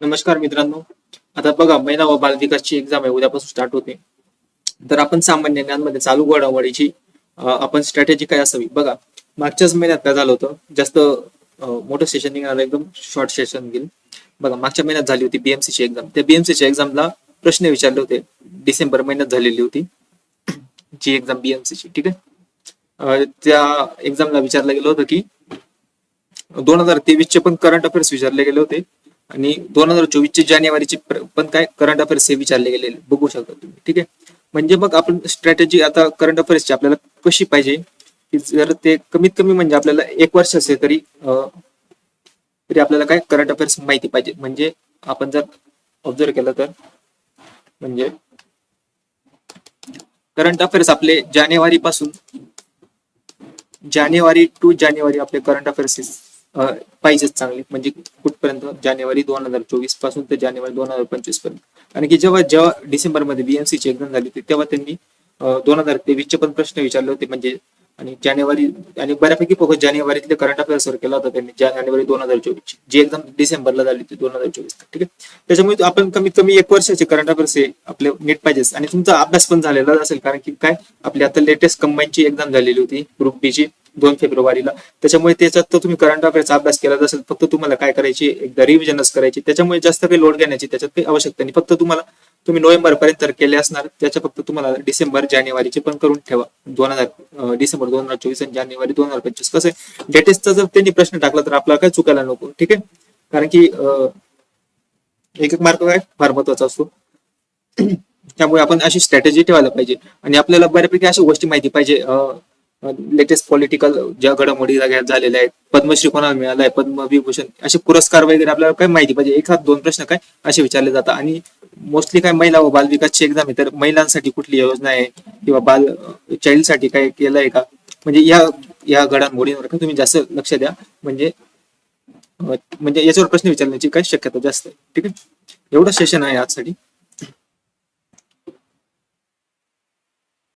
नमस्कार मित्रांनो. आता बघा महिला व बाल विकासची एक्झाम आहे उद्यापासून स्टार्ट होते. तर आपण सामान्य ज्ञानमध्ये चालू घडामोडीची आपण स्ट्रॅटेजी काय असावी? बघा मागच्याच महिन्यात काय झालं होतं? जास्त मोठं सेशन निघणार एकदम शॉर्ट सेशन घेईल बघा मागच्या महिन्यात झाली होती बीएमसी ची एक्झाम त्या बीएमसीच्या एक्झामला प्रश्न विचारले होते. डिसेंबर महिन्यात झालेली होती. जी एक्झाम बीएमसी ची ठीक आहे? त्या एक्झामला विचारलं गेलं होतं की दोन हजार तेवीस चे पण करंट अफेअर्स विचारले गेले होते. आणि दोन हजार चोवीस चे जानेवारीचे पण काय करंट अफेअर्स हे विचारले गेलेले बघू शकता तुम्ही ठीक आहे? म्हणजे मग आपण स्ट्रॅटेजी आता करंट अफेअर्सची आपल्याला कशी पाहिजे? की जर ते कमीत कमी म्हणजे आपल्याला एक वर्ष असेल तरी तरी आपल्याला काय करंट अफेअर्स माहिती पाहिजे? म्हणजे आपण जर ऑब्झर्व केलं तर म्हणजे करंट अफेअर्स आपले जानेवारी पासून जानेवारी टू जानेवारी आपले करंट अफेअर्स पाहिजेच चांगले. म्हणजे कुठपर्यंत? जानेवारी दोन हजार चोवीसपासून ते जानेवारी दोन हजार पंचवीसपर्यंत. कारण की जेव्हा जेव्हा डिसेंबरमध्ये बीएमसीची एक्झाम झाली होती तेव्हा त्यांनी दोन हजार तेवीस चे पण प्रश्न विचारले होते. म्हणजे आणि जानेवारी आणि बऱ्यापैकी फोकस जानेवारीतले करंट अफेअर्सवर केला होता त्यांनी जानेवारी दोन हजार चोवीस जी एक्झाम डिसेंबरला झाली होती दोन हजार चोवीस ठीक आहे? त्याच्यामुळे आपण कमीत कमी एक वर्षाचे करंट अफेअर्स हे आपले नीट पाहिजेच. आणि तुमचा अभ्यास पण झालेला असेल. कारण की काय? आपली आता लेटेस्ट कंबाईनची एक्झाम झालेली होती ग्रुप बी ची. दोन फेब्रुवारीला. त्याच्यामुळे त्याच्यात तर तुम्ही करंट अफेअर्सचा अभ्यास केला असेल फक्त तुम्हाला काय करायची एकदा रिव्हिजनच करायची त्याच्यामुळे जास्त काही लोड घेण्याची त्याच्यात काही आवश्यकता नाही. फक्त तुम्हाला तुम्ही नोव्हेंबर पर्यंत तर केले असणार त्याच्या फक्त तुम्हाला डिसेंबर जानेवारीचे पण करून ठेवा. दोन हजार डिसेंबर दोन हजार चोवीस आणि जानेवारी दोन हजार पंचवीस. कसं आहे? लेटेस्टचा जर त्यांनी प्रश्न टाकला तर आपल्याला काय चुकायला नको ठीक आहे? कारण की एक एक मार्क काय? फार महत्त्वाचा असतो. त्यामुळे आपण अशी स्ट्रॅटेजी ठेवायला पाहिजे. आणि आपल्याला बऱ्यापैकी अशा गोष्टी माहिती पाहिजे. लेटेस्ट पॉलिटिकल ज्या घडामोडी झालेल्या आहेत पद्मश्री कोणाला मिळाला आहे पद्मविभूषण असे पुरस्कार वगैरे आपल्याला काय माहिती पाहिजे. एखाद दोन प्रश्न काय? असे विचारले जातात. आणि मोस्टली काय महिला व बालविकासची एक्झाम आहे तर महिलांसाठी कुठली योजना आहे? किंवा बाल चाइल्डसाठी काय केलं आहे का? म्हणजे या या घडामोडींवर का तुम्ही जास्त लक्ष द्या. म्हणजे म्हणजे याच्यावर प्रश्न विचारण्याची काय शक्यता जास्त आहे. ठीक आहे? एवढं सेशन आहे आजसाठी.